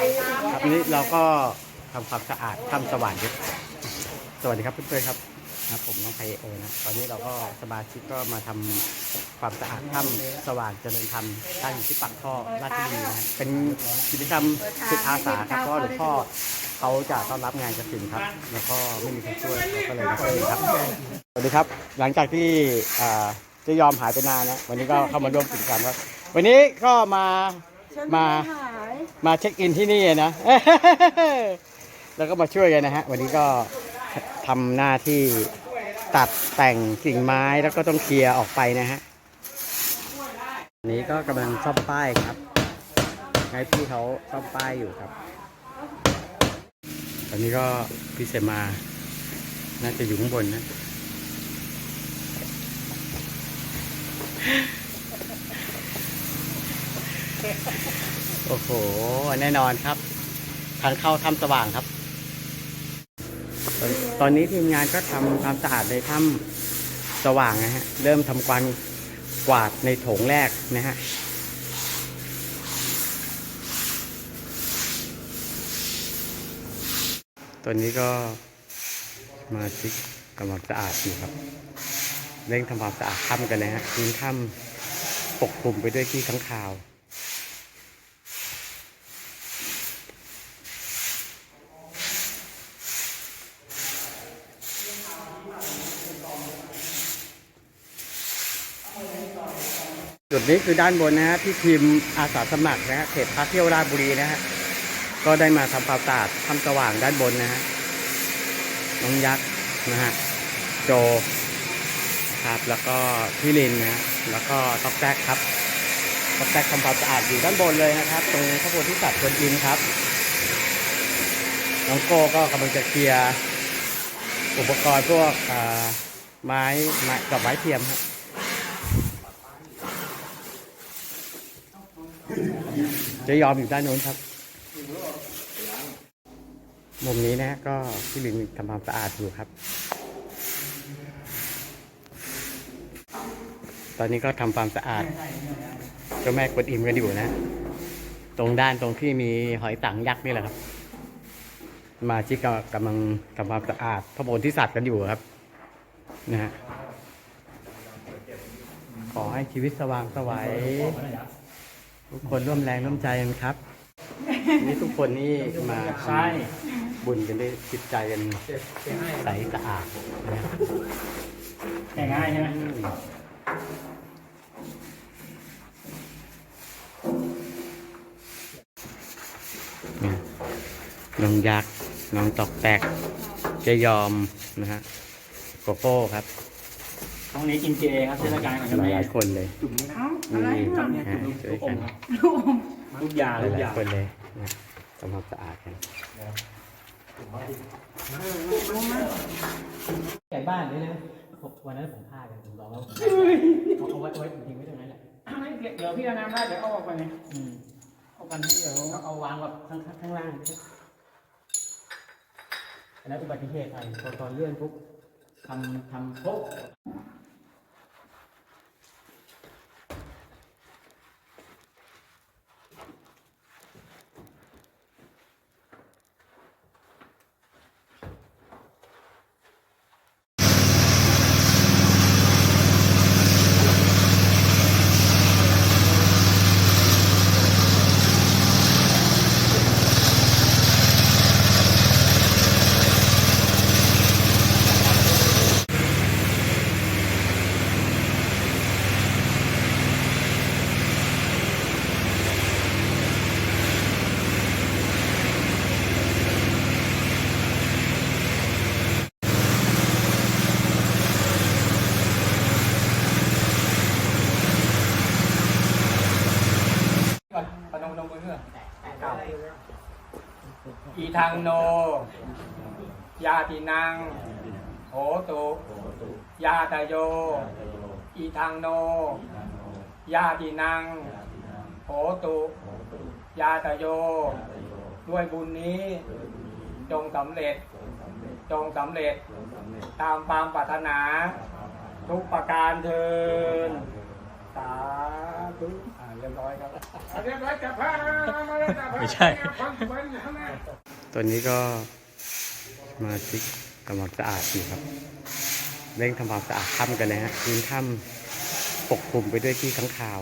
ครับวันนี้เราก็ทำความสะอาดถ้ำสว่างยึดสวัสดีครับเพื่อนๆครับนะผมน้องไพโอนะตอนนี้เราก็สมาชิกก็มาทำความสะอาดถ้ำสว่างเจริญธรรมตั้งอยู่ที่ปากท่อราชบุรีนะฮะเป็นกิจกรรมจิตอาสาครับเพราะว่าหลวงพ่อเขาจะต้อนรับงานกระถิ่นครับ แล้วก็ไม่มีคนช่วยเราก็เลยมาช่วยครับสวัสดีครับ หลังจากที่เจะยอมหายไปนานนะวันนี้ก็เข้ามาร่วมกิจกรรมครับ วันนี้ก็มามา มาเช็คอินที่นี่นะ แล้วก็มาช่วยกันนะฮะ วันนี้ก็ทำหน้าที่ตัดแต่งกิ่งไม้แล้วก็ต้องเคลียร์ออกไปนะฮะนนี้ก็กำลังซ่อมป้ายครับให้พี่เขาซ่อมป้ายอยู่ครับ ตอนนี้ก็พี่เสมา น่าจะอยู่ข้างบนนะ โอ้โห แน่นอนครับทางเข้าถ้ำสว่างครับ ตอนนี้ทีมงานก็ทำความสะอาดในถ้ำสว่างนะฮะ เริ่มทำความกวาดในโถงแรกนะฮะตอนนี้ก็มาชิกทำความสะอาดอยู่ครับเร่งทำความสะอาดถ้ำกันนะฮะพื้นถ้ำปกคลุมไปด้วยที่ข้างคาว จุดนี้คือด้านบนนะฮะที่ทีมอาสาสมัครนะฮะเขตพระเที่ยวราชบุรีนะฮะก็ได้มาทำความสะอาดทำสว่างด้านบนนะฮะน้องยักษ์นะฮะโจครับแล้วก็พี่ลินนะฮะแล้วก็ต๊อกแจ๊กครับต๊อกแจ๊กทำความสะอาดอยู่ด้านบนเลยนะครับ ตรงพระโพธิสัตว์บนอินครับ น้องโก้ก็กำลังจะเคลียร์อุปกรณ์พวกอ่าไม้ไม้กับไม้เทียมครับ จะยอมอยู่ด้านโน้นครับ มุมนี้นะก็พี่ลินทำความสะอาดอยู่ครับ ตอนนี้ก็ทำความสะอาดเจ้าแม่กวนอิมกันอยู่นะ ตรงด้านตรงที่มีหอยสังยักษ์นี่แหละครับ มาที่ก็กำลังทำความสะอาดพระโพธิสัตว์กันอยู่ครับนะฮะขอให้ชีวิตสว่างไสวัย ทุกคนร่วมแรงร่วมใจกันครับ นี่ทุกคนนี่มาทำบุญกันด้วยจิตใจกันใสสะอาดนะครับแต่ง่ายใช่ไหมเนี่ยน้องยักษ์น้องตอกแตกเจะยอมนะฮะโกโก้ครับ ห้องนี้กินเจครับเทศกาลของหเจ้าแม่ลายๆคนเลยจุ่มนี่นะนี่จำเนี่ยฮะจุ่มช่ลูวยกอกัมนครับลูกยาหลูกลายยาๆคนเลยนะทำความสะอาดกันใหญ่บ้านเลยนะวันนั้นผมพลาดกันผมลองแล้วผมเอาไว้ไว้ผมทิ้งไว้ตรงนั้นแหละไม่เดี๋ยวพี่เอาน้ำได้เดี๋ยวเอาออกไปไงอืมเอากันที่เดี๋ยวเอาเอาวางแบบข้างข้างล่างอันนั้นอุบัติเหตุไปพอตอนเลื่อนปุ๊บทำทำโป๊ะ อีทางโน ยาตินังโหตุยาตโย อีทางโน ยาตินังโหตุยาตโย ด้วยบุญนี้จงสำเร็จ จงสำเร็จ ตามความปรารถนา ทุกประการเทิน ไม่ใช่คนสวยอยู่ข้างหน้าตัวนี้ก็มาชิกกำลังสะอาดอยู่ครับ เร่งทำความสะอาดถ้ำกันนะฮะพื้นถ้ำปกคลุมไปด้วยขี้ข้างคาว